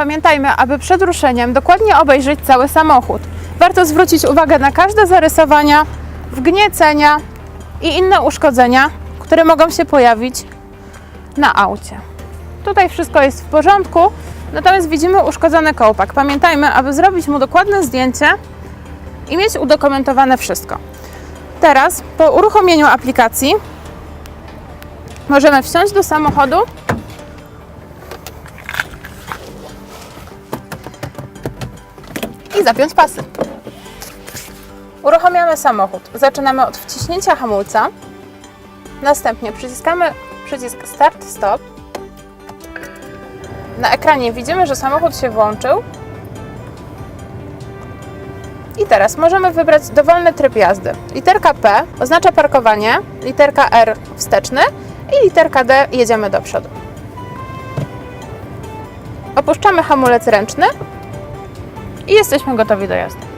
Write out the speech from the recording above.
pamiętajmy, aby przed ruszeniem dokładnie obejrzeć cały samochód. Warto zwrócić uwagę na każde zarysowania, wgniecenia i inne uszkodzenia, które mogą się pojawić na aucie. Tutaj wszystko jest w porządku, natomiast widzimy uszkodzony kołpak. Pamiętajmy, aby zrobić mu dokładne zdjęcie i mieć udokumentowane wszystko. Teraz, po uruchomieniu aplikacji, możemy wsiąść do samochodu i zapiąć pasy. Uruchamiamy samochód. Zaczynamy od wciśnięcia hamulca. Następnie przyciskamy przycisk Start Stop. Na ekranie widzimy, że samochód się włączył. I teraz możemy wybrać dowolny tryb jazdy. Literka P oznacza parkowanie, literka R wsteczny i literka D jedziemy do przodu. Opuszczamy hamulec ręczny i jesteśmy gotowi do jazdy.